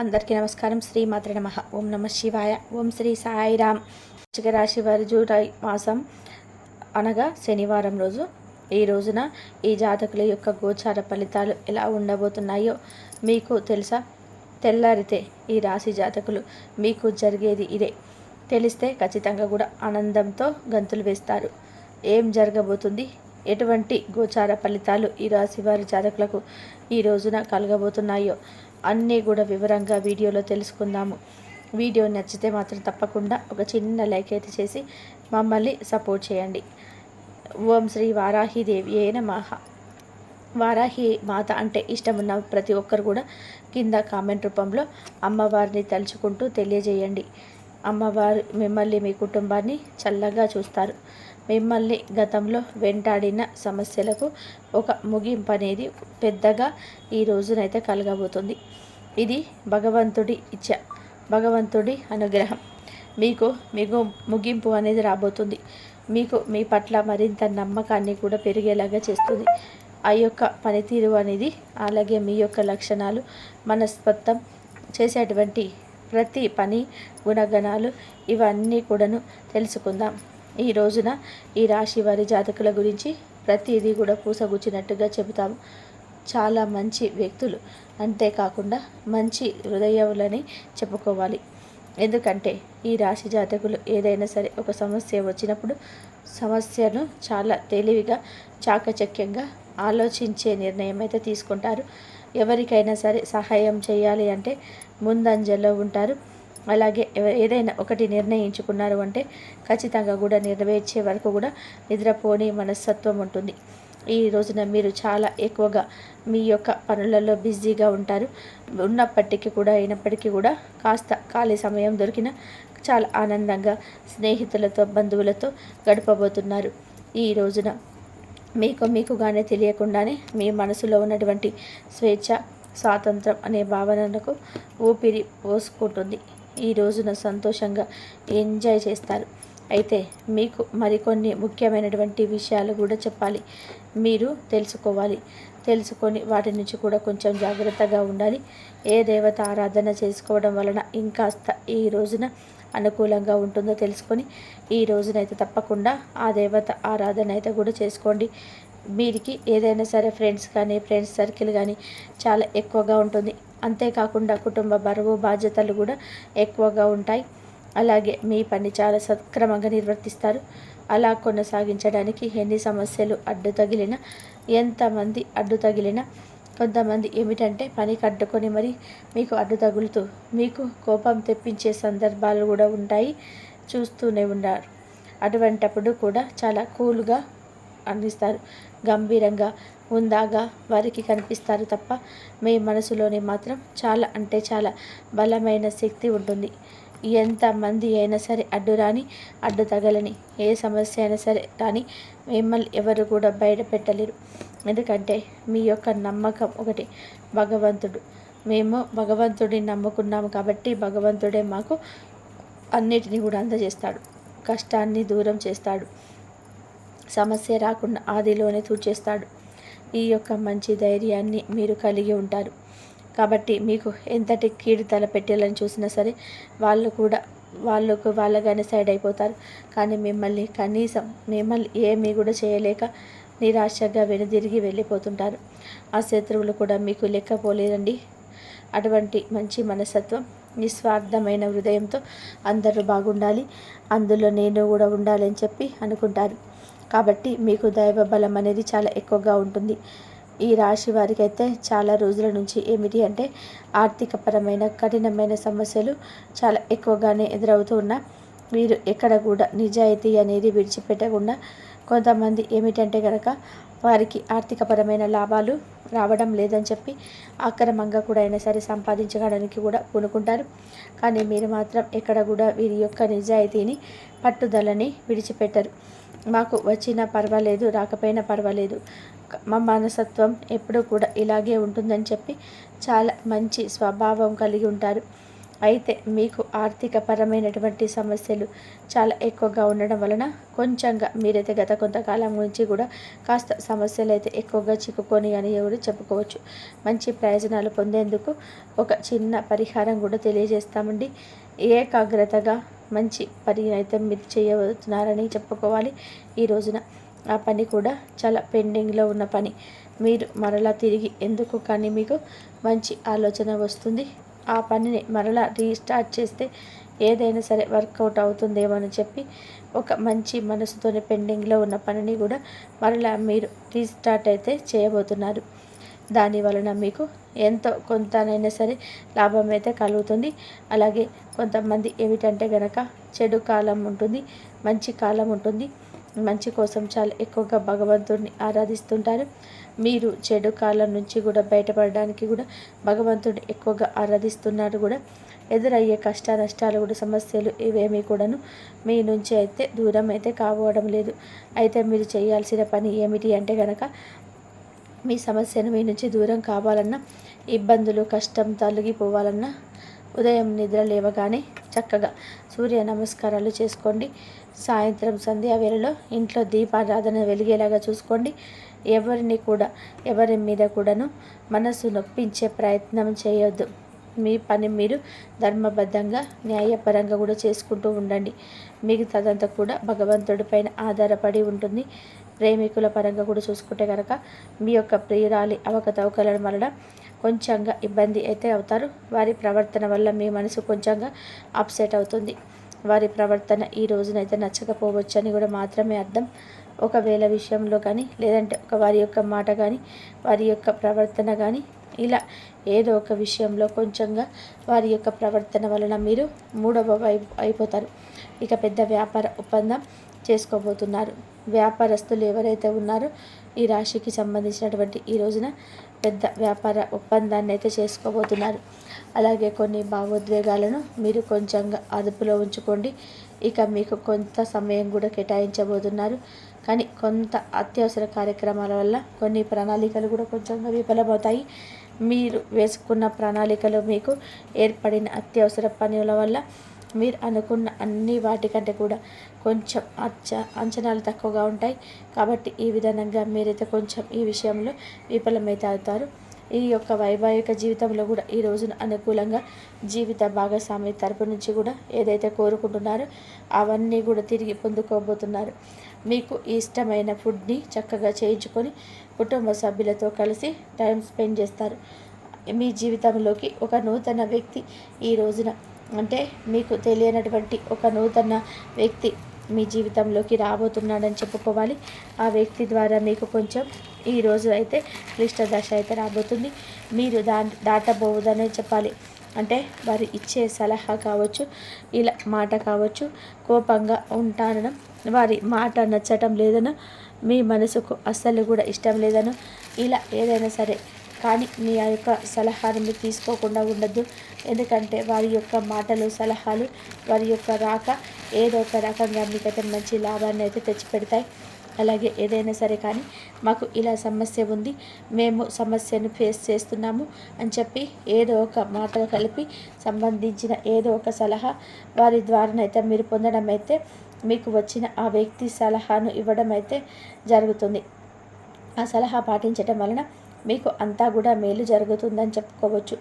అందరికీ నమస్కారం. శ్రీ మాత్ర నమ. ఓం నమ శివాయ. ఓం శ్రీ సాయిరామ్ వృశ్చిక రాశి వారి జూలై మాసం అనగా శనివారం రోజు. ఈ రోజున ఈ జాతకుల యొక్క గోచార ఫలితాలు ఎలా ఉండబోతున్నాయో మీకు తెలుసా? తెల్లారితే ఈ రాశి జాతకులు మీకు జరిగేది ఇదే. తెలిస్తే ఖచ్చితంగా కూడా ఆనందంతో గంతులు వేస్తారు. ఏం జరగబోతుంది? ఎటువంటి గోచార ఫలితాలు ఈ రాశి వారి జాతకులకు ఈ రోజున కలగబోతున్నాయో అన్నీ కూడా వివరంగా వీడియోలో తెలుసుకుందాము. వీడియో నచ్చితే మాత్రం తప్పకుండా ఒక చిన్న లైక్ అయితే చేసి మమ్మల్ని సపోర్ట్ చేయండి. ఓం శ్రీ వారాహిదేవి అయిన మహా వారాహి మాత అంటే ఇష్టమున్న ప్రతి ఒక్కరు కూడా కింద కామెంట్ రూపంలో అమ్మవారిని తలుచుకుంటూ తెలియజేయండి. అమ్మవారు మిమ్మల్ని మీ కుటుంబాన్ని చల్లగా చూస్తారు. మిమ్మల్ని గతంలో వెంటాడిన సమస్యలకు ఒక ముగింపు అనేది పెద్దగా ఈ రోజునైతే కలగబోతుంది. ఇది భగవంతుడి ఇచ్చ భగవంతుడి అనుగ్రహం. మీకు మిగు ముగింపు అనేది రాబోతుంది. మీకు మీ పట్ల మరింత నమ్మకాన్ని కూడా పెరిగేలాగా చేస్తుంది. ఆ యొక్క పనితీరు అనేది అలాగే మీ యొక్క లక్షణాలు మనస్తత్వం చేసేటువంటి ప్రతి పని గుణగణాలు ఇవన్నీ కూడాను తెలుసుకుందాం. ఈ రోజున ఈ రాశి వారి జాతకుల గురించి ప్రతిదీ కూడా పూసగుచ్చినట్టుగా చెబుతాము చాలా మంచి వ్యక్తులు. అంతేకాకుండా మంచి హృదయములని చెప్పుకోవాలి. ఎందుకంటే ఈ రాశి జాతకులు ఏదైనా సరే ఒక సమస్య వచ్చినప్పుడు సమస్యను చాలా తెలివిగా చాకచక్యంగా ఆలోచించే నిర్ణయం అయితే తీసుకుంటారు. ఎవరికైనా సరే సహాయం చేయాలి అంటే ముందంజలో ఉంటారు. అలాగే ఏదైనా ఒకటి నిర్ణయించుకున్నారు అంటే ఖచ్చితంగా కూడా నెరవేర్చే వరకు కూడా నిద్రపోని మనస్తత్వం ఉంటుంది. ఈ రోజున మీరు చాలా ఎక్కువగా మీ యొక్క పనులలో బిజీగా ఉంటారు. ఉన్నప్పటికీ కూడా అయినప్పటికీ కూడా కాస్త ఖాళీ సమయం దొరికిన చాలా ఆనందంగా స్నేహితులతో బంధువులతో గడపబోతున్నారు. ఈ రోజున మీకు మీకుగానే తెలియకుండానే మీ మనసులో ఉన్నటువంటి స్వేచ్ఛ స్వాతంత్రం అనే భావనలకు ఊపిరి పోసుకుంటుంది. ఈ రోజున సంతోషంగా ఎంజాయ్ చేస్తారు. అయితే మీకు మరికొన్ని ముఖ్యమైనటువంటి విషయాలు కూడా చెప్పాలి. మీరు తెలుసుకోవాలి. తెలుసుకొని వాటి నుంచి కూడా కొంచెం జాగ్రత్తగా ఉండాలి. ఏ దేవత ఆరాధన చేసుకోవడం వలన ఇంకాస్త ఈ రోజున అనుకూలంగా ఉంటుందో తెలుసుకొని ఈ రోజునైతే తప్పకుండా ఆ దేవత ఆరాధన అయితే కూడా చేసుకోండి. మీరికి ఏదైనా సరే ఫ్రెండ్స్ కానీ ఫ్రెండ్స్ సర్కిల్ కానీ చాలా ఎక్కువగా ఉంటుంది. అంతేకాకుండా కుటుంబ బరువు బాధ్యతలు కూడా ఎక్కువగా ఉంటాయి. అలాగే మీ పని చాలా సక్రమంగా నిర్వర్తిస్తారు. అలా కొనసాగించడానికి ఎన్ని సమస్యలు అడ్డు తగిలినా ఎంతమంది అడ్డు తగిలినా కొంతమంది ఏమిటంటే పనికి అడ్డుకొని మరి మీకు అడ్డు తగులుతూ మీకు కోపం తెప్పించే సందర్భాలు కూడా ఉంటాయి. చూస్తూనే ఉన్నారు. అటువంటప్పుడు కూడా చాలా కూల్గా అందిస్తారు. గంభీరంగా ఉందాగా వారికి కనిపిస్తారు తప్ప మీ మనసులోని మాత్రం చాలా అంటే చాలా బలమైన శక్తి ఉంటుంది. ఎంతమంది అయినా సరే అడ్డు రాని అడ్డు తగలని ఏ సమస్య అయినా సరే కానీ మిమ్మల్ని ఎవరు కూడా బయట పెట్టలేరు. ఎందుకంటే మీ యొక్క నమ్మకం ఒకటి భగవంతుడు. మేము భగవంతుడిని నమ్ముకున్నాము కాబట్టి భగవంతుడే మాకు అన్నిటినీ కూడా అందజేస్తాడు. కష్టాన్ని దూరం చేస్తాడు. సమస్య రాకుండా ఆదిలోనే తూచేస్తాడు. ఈ యొక్క మంచి ధైర్యాన్ని మీరు కలిగి ఉంటారు. కాబట్టి మీకు ఎంతటి కీడు తలపెట్టాలని చూసినా సరే వాళ్ళు కూడా వాళ్ళకు వాళ్ళగానే సైడ్ అయిపోతారు. కానీ మిమ్మల్ని కనీసం మిమ్మల్ని ఏమీ కూడా చేయలేక నిరాశగా వెనుదిరిగి వెళ్ళిపోతుంటారు. ఆ శత్రువులు కూడా మీకు లెక్కపోలేరండి అటువంటి మంచి మనస్తత్వం నిస్వార్థమైన హృదయంతో అందరూ బాగుండాలి. అందులో నేను కూడా ఉండాలని చెప్పి అనుకుంటారు. కాబట్టి మీకు దైవ బలం అనేది చాలా ఎక్కువగా ఉంటుంది. ఈ రాశి వారికి అయితే చాలా రోజుల నుంచి ఏమిటి అంటే ఆర్థికపరమైన కఠినమైన సమస్యలు చాలా ఎక్కువగానే ఎదురవుతూ ఉన్నా వీరు ఎక్కడ కూడా నిజాయితీ అనేది విడిచిపెట్టకుండా కొంతమంది ఏమిటంటే కనుక వారికి ఆర్థికపరమైన లాభాలు రావడం లేదని చెప్పి అక్రమంగా కూడా అయినా సరే సంపాదించడానికి కూడా పూనుకుంటారు. కానీ మీరు మాత్రం ఎక్కడ కూడా వీరి యొక్క నిజాయితీని పట్టుదలని విడిచిపెట్టరు. మాకు వచ్చినా పర్వాలేదు రాకపోయినా పర్వాలేదు. మా మనసత్వం ఎప్పుడూ కూడా ఇలాగే ఉంటుందని చెప్పి చాలా మంచి స్వభావం కలిగి ఉంటారు. అయితే మీకు ఆర్థిక పరమైనటువంటి సమస్యలు చాలా ఎక్కువగా ఉండడం వలన కొంచెంగా మీరైతే గత కొంతకాలం నుంచి కూడా కాస్త సమస్యలు అయితే ఎక్కువగా చిక్కుకొని అని కూడా చెప్పుకోవచ్చు. మంచి ప్రయోజనాలు పొందేందుకు ఒక చిన్న పరిహారం కూడా తెలియజేస్తామండి. ఏకాగ్రతగా మంచి పని అయితే మీరు చేయబోతున్నారని చెప్పుకోవాలి. ఈ రోజున ఆ పని కూడా చాలా పెండింగ్లో ఉన్న పని. మీరు మరలా తిరిగి ఎందుకు కానీ మీకు మంచి ఆలోచన వస్తుంది. ఆ పనిని మరలా రీస్టార్ట్ చేస్తే ఏదైనా సరే వర్కౌట్ అవుతుందేమో అని చెప్పి ఒక మంచి మనసుతోనే పెండింగ్లో ఉన్న పనిని కూడా మరలా మీరు రీస్టార్ట్ అయితే చేయబోతున్నారు. దాని వలన మీకు ఎంతో కొంతనైనా సరే లాభం అయితే కలుగుతుంది. అలాగే కొంతమంది ఏమిటంటే గనక చెడు కాలం ఉంటుంది మంచి కాలం ఉంటుంది. మంచి కోసం చాలా ఎక్కువగా భగవంతుడిని ఆరాధిస్తుంటారు. మీరు చెడు కాలం నుంచి కూడా బయటపడడానికి కూడా భగవంతుడిని ఎక్కువగా ఆరాధిస్తున్నారు కూడా. ఎదురయ్యే కష్ట నష్టాలు కూడా సమస్యలు ఇవేమీ కూడాను మీ నుంచి అయితే దూరం అయితే కావడం లేదు. అయితే మీరు చేయాల్సిన పని ఏమిటి అంటే కనుక మీ సమస్యను మీ నుంచి దూరం కావాలన్నా ఇబ్బందులు కష్టం తొలగిపోవాలన్నా ఉదయం నిద్ర లేవగానే చక్కగా సూర్య నమస్కారాలు చేసుకోండి. సాయంత్రం సంధ్యా వేళలో ఇంట్లో దీపారాధన వెలిగేలాగా చూసుకోండి. ఎవరిని కూడా ఎవరి మీద కూడాను మనసు నొప్పించే ప్రయత్నం చేయొద్దు. మీ పని మీరు ధర్మబద్ధంగా న్యాయపరంగా కూడా చేసుకుంటూ ఉండండి. మిగతాదంతా కూడా భగవంతుడి పైన ఆధారపడి ఉంటుంది. ప్రేమికుల పరంగా కూడా చూసుకుంటే కనుక మీ యొక్క ప్రియురాలి అవకతవకల వలన కొంచెంగా ఇబ్బంది అయితే అవుతారు. వారి ప్రవర్తన వల్ల మీ మనసు కొంచెంగా అప్సెట్ అవుతుంది. వారి ప్రవర్తన ఈ రోజునైతే నచ్చకపోవచ్చు అని కూడా మాత్రమే అర్థం. ఒకవేళ విషయంలో కానీ లేదంటే ఒక వారి యొక్క మాట కానీ వారి యొక్క ప్రవర్తన కానీ ఇలా ఏదో ఒక విషయంలో కొంచెంగా వారి యొక్క ప్రవర్తన వలన మీరు మూడవ వైపు అయిపోతారు. ఇక పెద్ద వ్యాపార ఒప్పందం చేసుకోబోతున్నారు. వ్యాపారస్తులు ఎవరైతే ఉన్నారో ఈ రాశికి సంబంధించినటువంటి ఈ రోజున పెద్ద వ్యాపార ఒప్పందాన్ని అయితే చేసుకోబోతున్నారు. అలాగే కొన్ని భావోద్వేగాలను మీరు కొంచెంగా అదుపులో ఉంచుకోండి. ఇక మీకు కొంత సమయం కూడా కేటాయించబోతున్నారు. కానీ కొంత అత్యవసర కార్యక్రమాల వల్ల కొన్ని ప్రణాళికలు కూడా కొంచెంగా విఫలమవుతాయి. మీరు వేసుకున్న ప్రణాళికలు మీకు ఏర్పడిన అత్యవసర పనుల వల్ల మీరు అనుకున్న అన్ని వాటికంటే కూడా కొంచెం అచ్చ అంచనాలు తక్కువగా ఉంటాయి. కాబట్టి ఈ విధంగా మీరైతే కొంచెం ఈ విషయంలో విఫలమైతే అవుతారు ఈ యొక్క వైవాహిక జీవితంలో కూడా ఈ రోజున అనుకూలంగా జీవిత భాగస్వామి తరపు నుంచి కూడా ఏదైతే కోరుకుంటున్నారో అవన్నీ కూడా తిరిగి పొందుకోబోతున్నారు. మీకు ఇష్టమైన ఫుడ్ని చక్కగా చేయించుకొని కుటుంబ సభ్యులతో కలిసి టైం స్పెండ్ చేస్తారు. మీ జీవితంలోకి ఒక నూతన వ్యక్తి ఈ రోజున అంటే మీకు తెలియనటువంటి ఒక నూతన వ్యక్తి మీ జీవితంలోకి రాబోతున్నాడని చెప్పుకోవాలి. ఆ వ్యక్తి ద్వారా మీకు కొంచెం ఈరోజు అయితే క్లిష్ట దశ అయితే రాబోతుంది. మీరు దా దాటబోవదనే చెప్పాలి. అంటే వారు ఇచ్చే సలహా కావచ్చు ఇలా మాట కావచ్చు కోపంగా ఉంటానడం వారి మాట నచ్చటం లేదనో. మీ మనసుకు అస్సలు కూడా ఇష్టం లేదనో. ఇలా ఏదైనా సరే కానీ మీ యొక్క సలహాను మీరు తీసుకోకుండా ఉండద్దు. ఎందుకంటే వారి యొక్క మాటలు సలహాలు వారి యొక్క రాక ఏదో ఒక రకంగా మీకైతే మంచి లాభాన్ని అయితే తెచ్చిపెడతాయి. అలాగే ఏదైనా సరే కానీ మాకు ఇలా సమస్య ఉంది మేము సమస్యను ఫేస్ చేస్తున్నాము అని చెప్పి ఏదో ఒక మాటలు కలిపి సంబంధించిన ఏదో ఒక సలహా వారి ద్వారానైతే మీరు పొందడం అయితే మీకు వచ్చిన ఆ వ్యక్తి సలహాను ఇవ్వడం అయితే జరుగుతుంది. ఆ సలహా పాటించడం వలన మీకు అంతా కూడా మేలు జరుగుతుందని చెప్పుకోవచ్చు.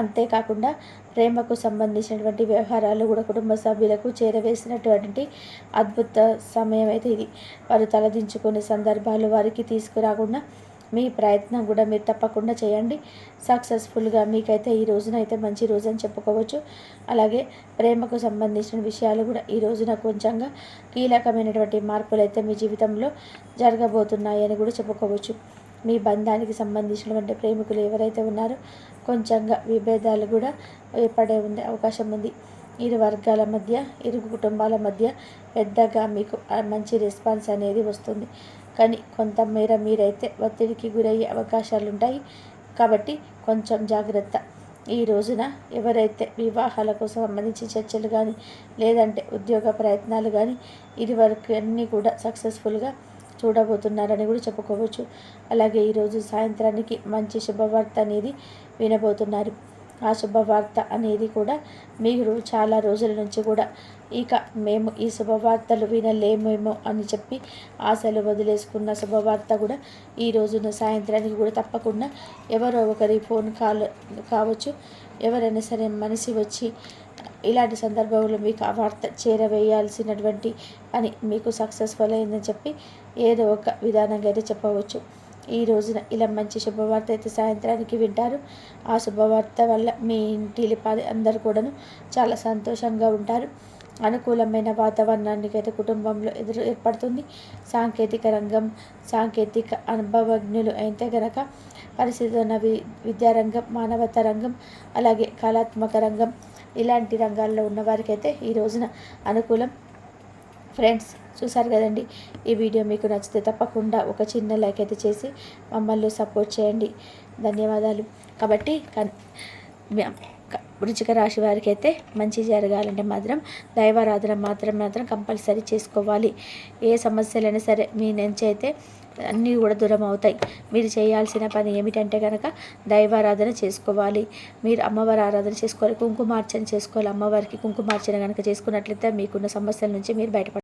అంతేకాకుండా ప్రేమకు సంబంధించినటువంటి వ్యవహారాలు కూడా కుటుంబ సభ్యులకు చేరవేసినటువంటి అద్భుత సమయం అయితే ఇది. వారు తలదించుకునే సందర్భాలు వారికి తీసుకురాకుండా మీ ప్రయత్నం కూడా మీరు తప్పకుండా చేయండి. సక్సెస్ఫుల్గా మీకైతే ఈ రోజున అయితే మంచి రోజు అని చెప్పుకోవచ్చు. అలాగే ప్రేమకు సంబంధించిన విషయాలు కూడా ఈ రోజున కొంచెంగా కీలకమైనటువంటి మార్పులు అయితే మీ జీవితంలో జరగబోతున్నాయని కూడా చెప్పుకోవచ్చు. మీ బంధానికి సంబంధించినటువంటి ప్రేమికులు ఎవరైతే ఉన్నారో కొంచెంగా విభేదాలు కూడా ఏర్పడే ఉండే అవకాశం ఉంది. ఇరు వర్గాల మధ్య ఇరు కుటుంబాల మధ్య పెద్దగా మీకు మంచి రెస్పాన్స్ అనేది వస్తుంది. కానీ కొంతమేర మీరైతే ఒత్తిడికి గురయ్యే అవకాశాలు ఉంటాయి. కాబట్టి కొంచెం జాగ్రత్త. ఈ రోజున ఎవరైతే వివాహాలకు సంబంధించి చర్చలు కానీ లేదంటే ఉద్యోగ ప్రయత్నాలు కానీ ఇది వరకు అన్నీ కూడా సక్సెస్ఫుల్గా చూడబోతున్నారని కూడా చెప్పుకోవచ్చు. అలాగే ఈరోజు సాయంత్రానికి మంచి శుభవార్త అనేది వినబోతున్నారు. ఆ శుభవార్త అనేది కూడా మీరు చాలా రోజుల నుంచి కూడా ఇక మేము ఈ శుభవార్తలు వినలేమేమో అని చెప్పి ఆశలు వదిలేసుకున్న శుభవార్త కూడా ఈ రోజున సాయంత్రానికి కూడా తప్పకుండా ఎవరో ఒకరి ఫోన్ కాల్ కావచ్చు ఎవరైనా సరే మనిషి వచ్చి ఇలాంటి సందర్భంలో మీకు ఆ వార్త చేరవేయాల్సినటువంటి పని మీకు సక్సెస్ఫుల్ అయిందని చెప్పి ఏదో ఒక విధానంగా అయితే చెప్పవచ్చు. ఈ రోజున ఇలా మంచి శుభవార్త అయితే సాయంత్రానికి వింటారు. ఆ శుభవార్త వల్ల మీ ఇంటి పాది అందరు కూడాను చాలా సంతోషంగా ఉంటారు. అనుకూలమైన వాతావరణానికి అయితే కుటుంబంలో ఎదురు ఏర్పడుతుంది. సాంకేతిక రంగం సాంకేతిక అనుభవజ్ఞులు అయితే గనక పరిశోధన వి విద్యారంగం మానవత రంగం అలాగే కళాత్మక రంగం ఇలాంటి రంగాల్లో ఉన్నవారికైతే ఈ రోజున అనుకూలం. ఫ్రెండ్స్ చూసారు కదండి? ఈ వీడియో మీకు నచ్చితే తప్పకుండా ఒక చిన్న లైక్ అయితే చేసి మమ్మల్ని సపోర్ట్ చేయండి. ధన్యవాదాలు. కాబట్టి వృచిక రాశి వారికి అయితే మంచి జరగాలంటే మాత్రం దైవారాధన మాత్రం మాత్రం కంపల్సరీ చేసుకోవాలి. ఏ సమస్యలైనా సరే మీ నుంచి అయితే అన్నీ కూడా దూరం అవుతాయి. మీరు చేయాల్సిన పని ఏమిటంటే కనుక దైవారాధన చేసుకోవాలి. మీరు అమ్మవారి ఆరాధన చేసుకోవాలి. కుంకుమార్చన చేసుకోవాలి. అమ్మవారికి కుంకుమార్చన కనుక చేసుకున్నట్లయితే మీకున్న సమస్యల నుంచి మీరు బయటపడాలి